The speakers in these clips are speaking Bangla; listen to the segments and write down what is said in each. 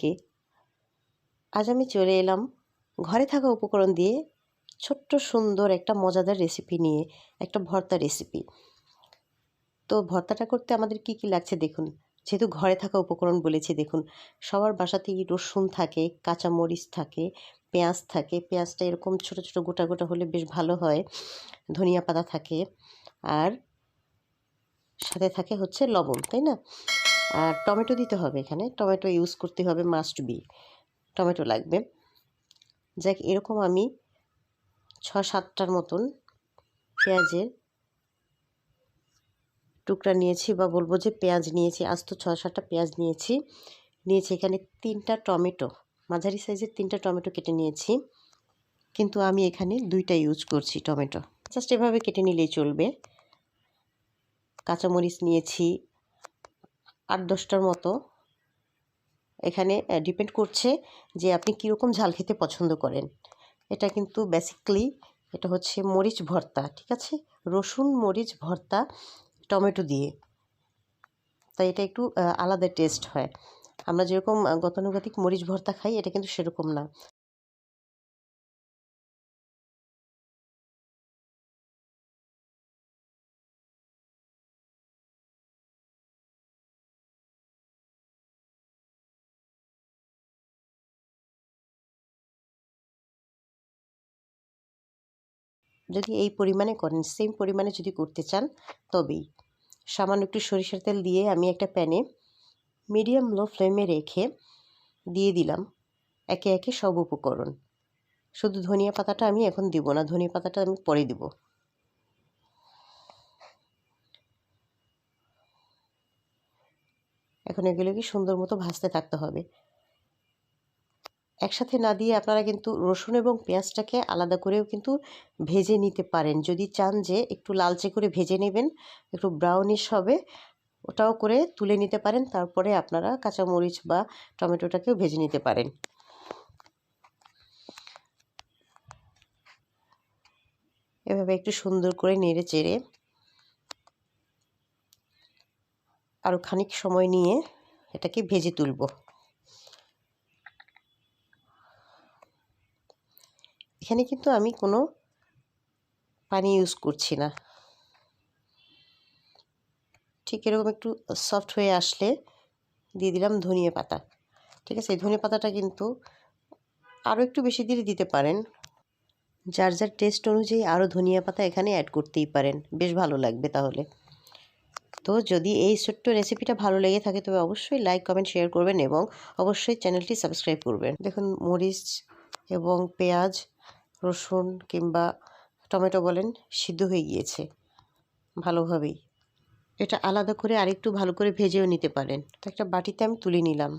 কে? আজ আমি চলে এলাম ঘরে থাকা উপকরণ দিয়ে ছোট্ট সুন্দর একটা মজাদার রেসিপি নিয়ে, একটা ভর্তা রেসিপি তো ভর্তাটা করতে আমাদের কি কি লাগছে দেখুন। যেহেতু ঘরে থাকা উপকরণ বলেছি দেখুন, সবার বাসাতেই রসুন থাকে কাঁচা মরিচ থাকে, পেঁয়াজ থাকে, পেঁয়াজটা এরকম ছোট ছোট গোটা গোটা হলে বেশ ভালো হয়, ধনিয়া পাতা থাকে, আর সাথে থাকে হচ্ছে লবণ, তাই না? আর টমেটো দিতে হবে এখানে। টমেটো ইউজ করতে হবে মাস্ট বি টমেটো লাগবে। যাক, এরকম আমি ছ সাতটার মতন পেঁয়াজের টুকরা নিয়েছি বা বলব যে পেঁয়াজ নিয়েছি, আজ তো ছ সাতটা পেঁয়াজ নিয়েছি। নিয়েছি এখানে তিনটা টমেটো, মাঝারি সাইজের তিনটা টমেটো কেটে নিয়েছি। কিন্তু আমি এখানে দুইটা ইউজ করছি টমেটো। জাস্ট এভাবে কেটে নিলেই চলবে। কাঁচামরিচ নিয়েছি আট, দশটার মতো। এখানে ডিপেন্ড করছে যে আপনি কীরকম ঝাল খেতে পছন্দ করেন। এটা কিন্তু বেসিক্যালি এটা হচ্ছে মরিচ ভর্তা, ঠিক আছে? রসুন, মরিচ ভর্তা, টমেটো দিয়ে। তাই এটা একটু আলাদা টেস্ট হয়। আমরা যেরকম গতানুগতিক মরিচ ভর্তা খাই, এটা কিন্তু সেরকম না। যদি এই পরিমাণে করেন সেম পরিমাণে যদি করতে চান, তবেই। সামান্য একটু সরিষার তেল দিয়ে আমি একটা প্যানে মিডিয়াম লো ফ্লেমে রেখে দিয়ে দিলাম একে একে সব উপকরণ। শুধু ধনিয়া পাতাটা আমি এখন দিব না, ধনিয়া পাতাটা আমি পরে দিব। এখন এগুলোকে সুন্দর মতো ভাজতে থাকতে হবে। একসাথে না দিয়ে আপনারা কিন্তু রসুন এবং পেঁয়াজটাকে আলাদা করেও কিন্তু ভেজে নিতে পারেন। যদি চান যে একটু লালচে করে ভেজে নেবেন, একটু ব্রাউনিশ হবে, ওটাও করে তুলে নিতে পারেন। তারপরে আপনারা কাঁচামরিচ বা টমেটোটাকেও ভেজে নিতে পারেন। এভাবে একটু সুন্দর করে নেড়ে চেড়ে আরও খানিক সময় নিয়ে এটাকে ভেজে তুলব। এখানে কিন্তু আমি কোনো পানি ইউজ করছি না। ঠিক এরকম একটু সফট হয়ে আসলে দিয়ে দিলাম ধনিয়া পাতা। ঠিক আছে, এই ধনিয়া পাতাটা কিন্তু আরও একটু বেশি দিয়ে দিতে পারেন। যার যার টেস্ট অনুযায়ী আরও ধনিয়া পাতা এখানে অ্যাড করতেই পারেন। বেশ ভালো লাগবে তাহলে। তো যদি এই ছোট্ট রেসিপিটা ভালো লেগে থাকে, তবে অবশ্যই লাইক কমেন্ট শেয়ার করবেন এবং অবশ্যই চ্যানেলটি সাবস্ক্রাইব করবেন। দেখুন, মরিচ এবং পেঁয়াজ রসুন কিংবা টমেটো বলেন, সিদ্ধ হয়ে গিয়েছে ভালোভাবেই। এটা আলাদা করে আরেকটু ভালো করে ভেজেও নিতে পারেন। তো একটা বাটিতে আমি তুলে নিলাম।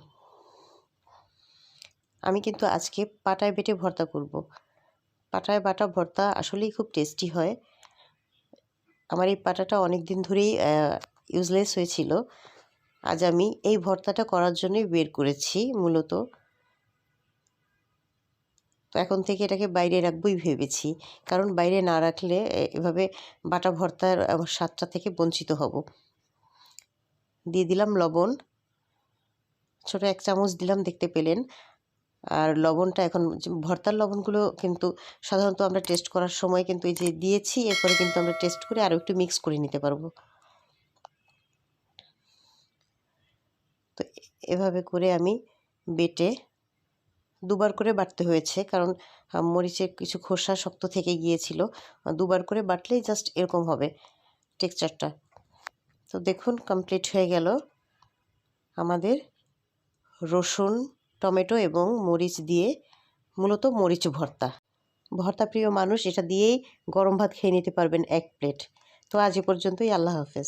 আমি কিন্তু আজকে পাটায় বেটে ভর্তা করব। পাটায় বাটা ভর্তা আসলেই খুব টেস্টি হয়। আমার এই পাটাটা অনেক দিন ধরেই ইউজলেস হয়েছিল। আজ আমি এই ভর্তাটা করার জন্যই বের করেছি মূলত। তো এখন থেকে এটাকে বাইরে রাখবই ভেবেছি। কারণ বাইরে না রাখলে এভাবে বাটা ভর্তার স্বাদটা থেকে বঞ্চিত হব। দিয়ে দিলাম লবণ। ছোট এক চামচ দিলাম, দেখতে পেলেন। আর লবণটা এখন ভর্তার লবণগুলো কিন্তু সাধারণত আমরা টেস্ট করার সময় কিন্তু এই যে দিয়েছি, এরপরে কিন্তু আমরা টেস্ট করে আরও একটু মিক্স করে নিতে পারব। তো এভাবে করে আমি বেটে দুবার করে বাটতে হয়েছে। কারণ মরিচের কিছু খোসা শক্ত থেকে গিয়েছিল। দুবার করে বাটলেই জাস্ট এরকম হবে টেক্সচারটা। তো দেখুন কমপ্লিট হয়ে গেল আমাদের রসুন, টমেটো এবং মরিচ দিয়ে মূলত মরিচ ভর্তা। ভর্তা প্রিয় মানুষ, এটা দিয়েই গরম ভাত খেয়ে নিতে পারবেন এক প্লেট। তো আজ এ পর্যন্তই, আল্লাহ হাফেজ।